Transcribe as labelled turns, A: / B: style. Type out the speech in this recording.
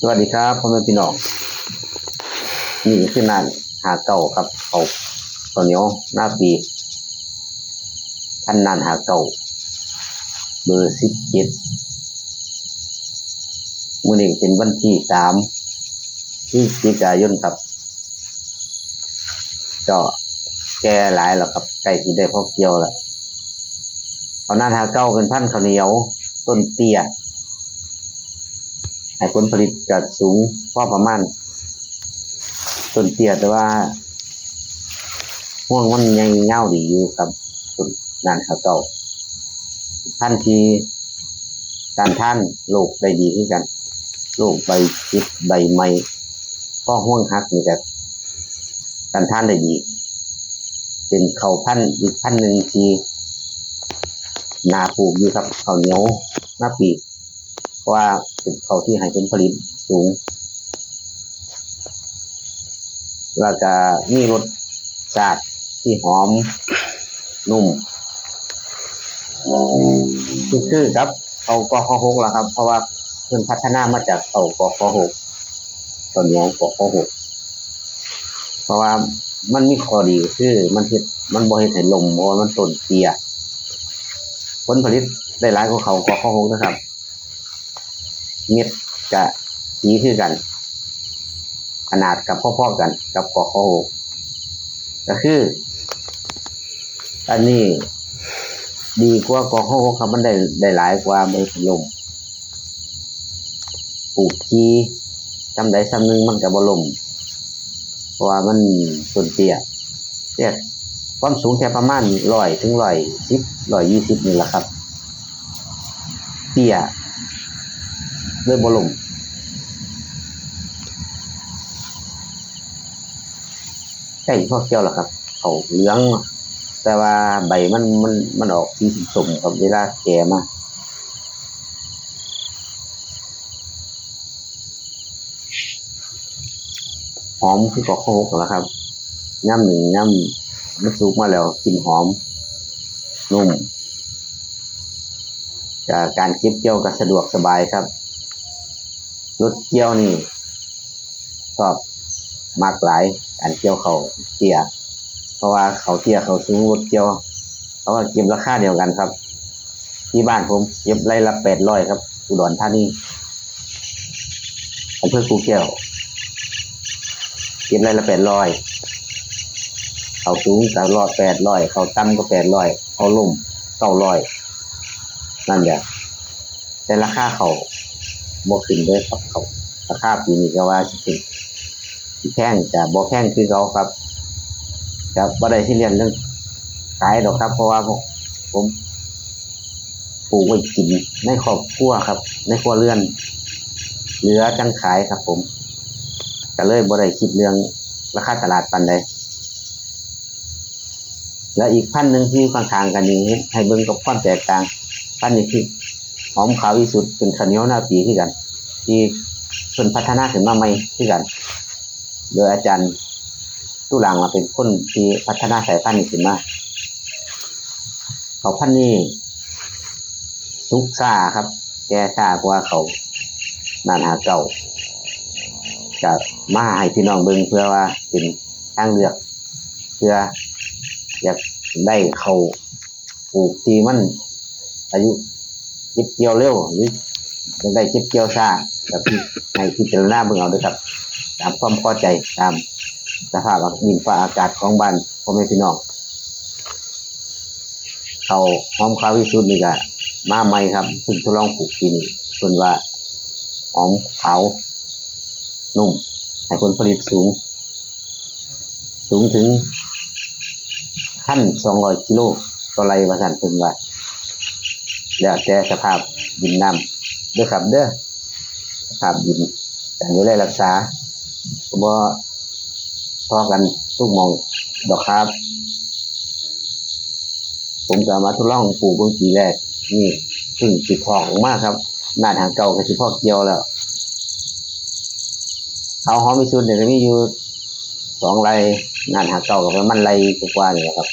A: สวัสดีครับพ่อแม่พี่น้องนี่คือนานหาเก่าครับเอาตอนเหนียวหน้าปีท่านนานหาเก่าเบอร์สิบเจ็ดมื่อนี้เป็นวันที่สามพฤศจิกายนครับก็แก่หลายแล้วครับใกล้ที่ได้พ่อเกี่ยวแล้วเอาหน้าหาเก้าเป็นพันข้าวเหนียว ต้นเตี้ย ให้ผลผลิตก็สูงพอประมาณต้นเตี้ยแต่ว่าห่วงมันยังเง่าดีอยู่ครับต้นนานเขาเก่าท่านที่การท่านโลกได้ดีขึ้นกันโลกใบจิดใบไม้ก็ห่วงฮักนี่กับการท่านได้ดีเป็นเขาพันอีกพันหนึ่งที่นาปลูกอยู่ครับเขาเหนียวหน้าปีก ว่าเป็นเขาที่ให้ผลผลิตสูง แล้วก็มีรสชาติที่หอมนุ่มคือคือครับเขากอหกแล้วครับ เพราะว่าเพิ่นพัฒนามาจากเขากอหกตอนนี้กอหกเพราะว่ามันมีข้อดีคือ มันเฮ็ดมันบ่เฮ็ดให้ลมเพราะว่ามันต้นเตี้ยผลผลิตได้หลายกว่าเขากอหกนะครับ เม็ดจะสีคือกัน ขนาดกับพ่อๆกัน กับกอกข้อหกก็คือ อันนี้ ดีกว่ากอกข้อหกครับมันได้ได้หลายกว่าไม่ลมปลูกทีจำได้ซ้ำหนึงมันกับบลมเพราะว่ามันต้นเตี้ยเตี้ยความสูงแค่ประมาณร้อยถึงร้อยสิบร้อยยี่สิบนี่แหละครับ เตี้ย เริ่มบลมใช่พ่อเกี่ยวหรอครับเขาเหลือง แต่ว่าใบมันมันมันออกสีสมครับเวลาแก่มาหอมคือกอกโคกแล้วครับย่ำหนึ่งย่ำมันสุกมาแล้วกลิ่นหอมนุ่มจากการเก็บเกี่ยวก็สะดวกสบายครับ รถเกี่ยวนี่ชอบมากหลายการเกี่ยวเขาเตี้ยเพราะว่าเขาเตี้ยเขาสูงรถเกี่ยวเขาก็เก็บราคาเดียวกันครับ ที่บ้านผมเก็บไร่ละแปดร้อยครับ อุดรธานีอำเภอกูเกี่ยวเก็บไร่ละแปดร้อยเขาสูงก็ร้อยแปดร้อยเขาต่ำก็แปดร้อยเขาลุ่มเก้าร้อยนั่นแหละแต่ราคาเขา บ่ขึ้นเลยครับเขาราคาปีนี้ก็ว่าสิขึ้นสิแพงแต่บ่แพงคือเขาครับจะบ่ได้ที่เรียนเรื่องขายดอกครับ เพราะว่าผมผมปลูกไว้กินในครอบครัวครับ ในครัวเรือน เหลือจังขายครับ ผมก็เลยบ่ได้คิดเรื่องราคาตลาดปานใดแล้วอีกพันหนึ่งที่ข้างๆกันนี้ให้เบิ่งกับความแตกต่างพันนี้คือ หอมขาววิสุทธ์เป็นข้าวเหนียวหน้าปีที่กัน ที่เพิ่นพัฒนาขึ้นมาใหม่ที่กัน โดยอาจารย์ตุลางมาเป็นคนที่พัฒนาสายพันธุ์นี้ขึ้นมาเขาพันธุ์นี้ทุกซาครับ แก่ซากว่าเขานานหาเก่าจะมาให้พี่น้องเบิ่งเพื่อว่าเป็นทางเลือก เพื่ออยากได้เขาปลูกที่มันอายุ เก็บเกี่ยวเร็วหรือจะได้เก็บเกี่ยวช้าแบบที่ให้พิจารณาเบิ่งเอาด้วยครับตามความพอใจตามสภาพดินฟ้าอากาศของบ้านพ่อแม่พี่น้องเขาหอมขาววิสุทธิ์นี่ก็มาใหม่ครับเพิ่งทดลองปลูกปีนี้เพิ่นว่าหอมขาวนุ่มให้ผลผลิตสูง สูงถึงขั้นสองร้อยกิโลต่อไร่ว่าสั่นเพิ่นว่า แล้วแต่สภาพดินน้ำเด้อครับเด้อสภาพดินการดูแลรักษาบ่พอกันทุกมองดอกครับ ผมจะมาทดลองปลูกเบิ่งปีแรกนี่เพึ่งสิพอกออกครับหน้าทางเก่าก็สิพอกเกี่ยวแล้วเขาหอมมีสุดเดี๋ยวก็มีอยู่สองไรหน้าทางเก่ากับมันไรกว่าๆนี่แหละครับ